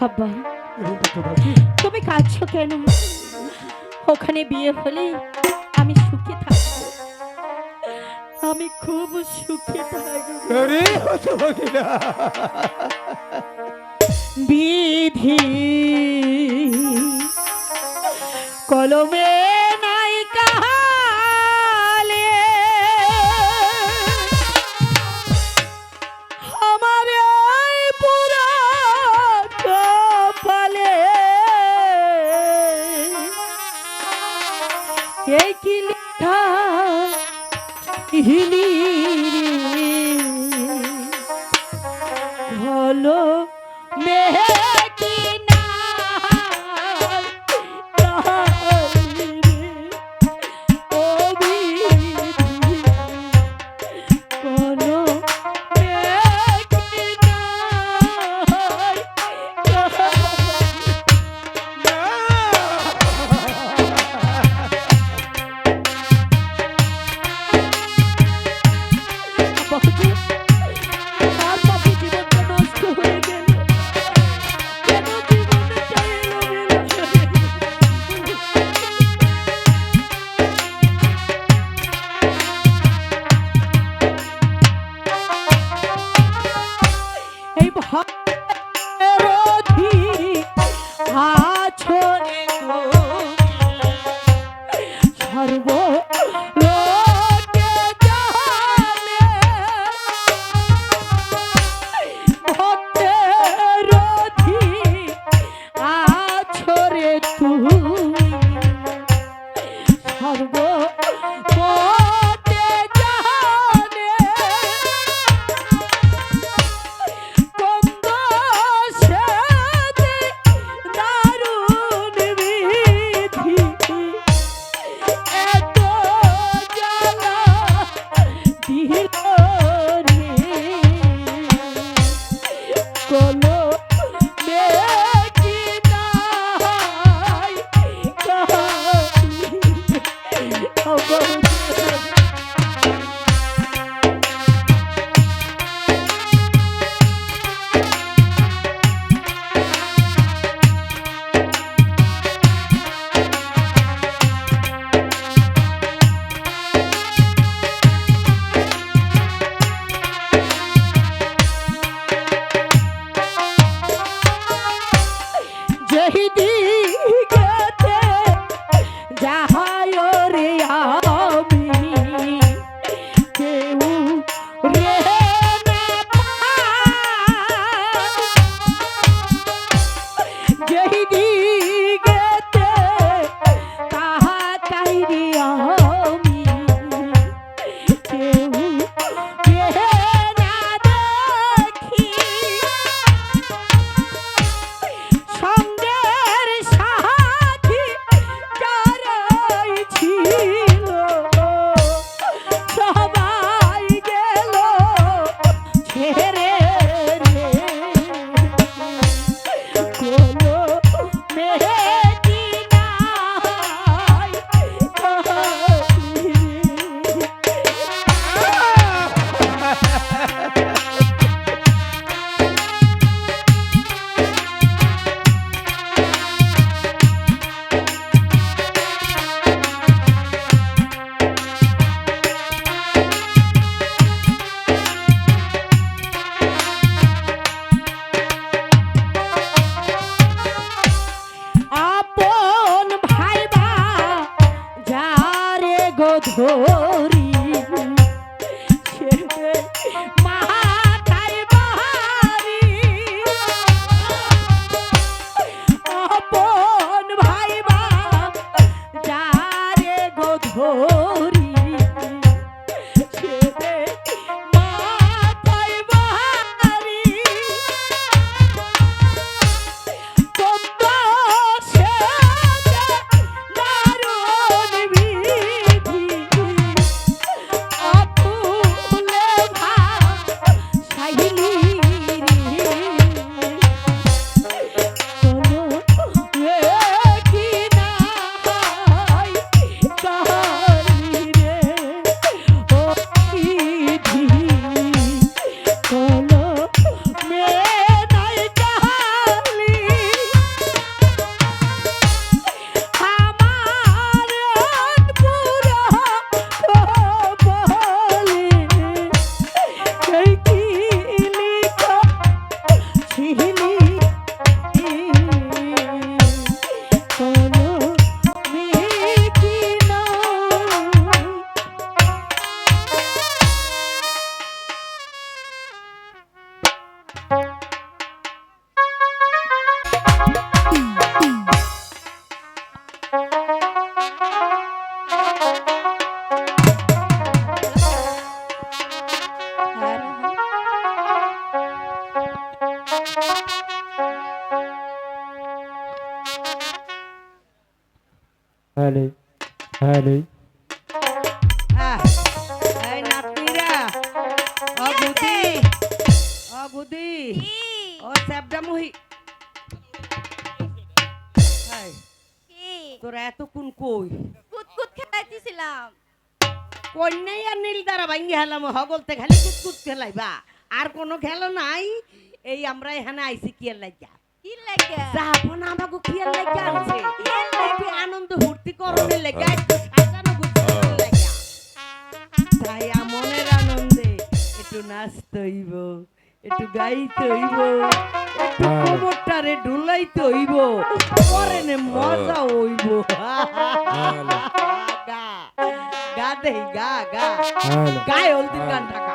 আব্বা তুমি কাঁদছো কেন? ওখানে বিয়ে হলে আমি সুখে থাকব। আমি খুব সুখে থাকব। বিধি কলমে এই কি লেখা হলো মেহে একটু হ্যালো হ্যালো নাতনিরা। ও বুদি ও বুদি কি? ও স্যাবডা মুহি হাই কি? তোরা এত কোন কই? কুতকুত খেলাইতেছিলাম। কন্যাই আর নীল দ্বারা ভাঙ্গি হেলাম হগলতে খালি কুতকুত খেলাইবা। আর কোনো খেলো নাই? এই আমরা এখানে আইছি লাগিয়া। কি লাগে আমাকে কিয়ার লাগিয়া আনছে। কিয়ার লাগা? আনন্দ ফুর্তি গুছানো লাগিয়া। তাই মনের আনন্দে একটু একটু হ্যাঁ। কোমরটারে পরে নে মজা হইব। গা গা দেই গা গা। হ্যালো গায়ে হলদির গানটা গা।